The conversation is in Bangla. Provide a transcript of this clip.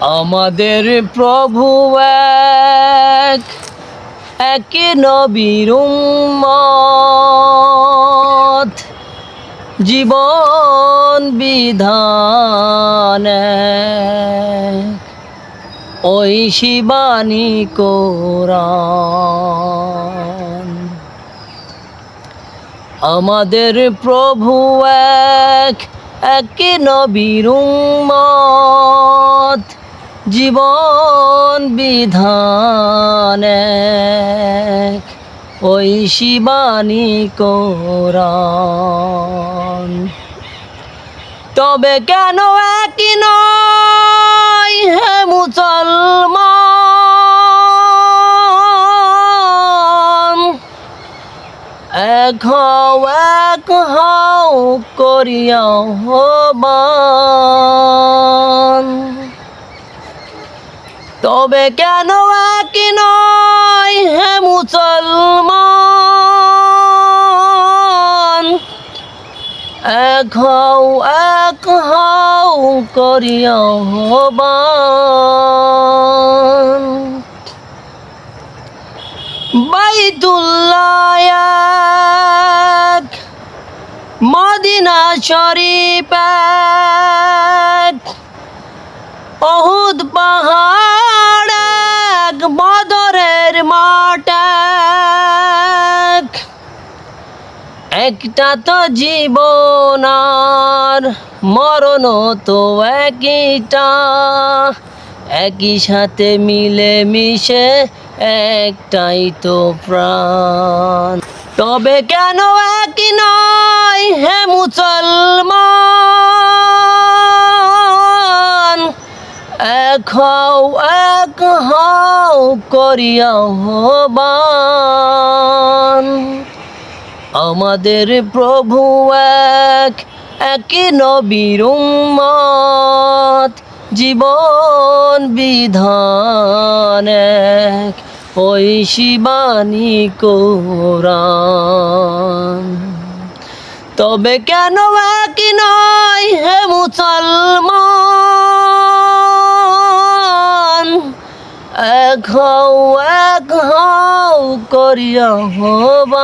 আমাদের প্রভু এক এক নবীর উম্মত। জীবন বিধান ওই শিবানী কোরআন। আমাদের প্রভু এক এক নবীর উম্মত। জীবন বিধান ওই শিবানী কোরআন। তবে কেন একই নয় হে মুসলমান? এক হও এক হও করিয়া হবান। তবে কেন একই নয় হে মুসলমান? এক হও এক হও করিয়া হবান মদিনা শরীফ অহুদ পাহাড় একটা তো জীবন আর মরণ তো একইটা। একই সাথে মিলে মিশে একটাই তো প্রাণ। তবে কেন একই নয় হে মুসলমান? এক হও এক হও করিয়া হবান আমাদের প্রভু এক একই নবীর উম্মত। জীবন বিধান এক, ওই শিবানী কোরআন। তবে কেন একই নয় হে মুসলমান? এক হও করিয়া হবান।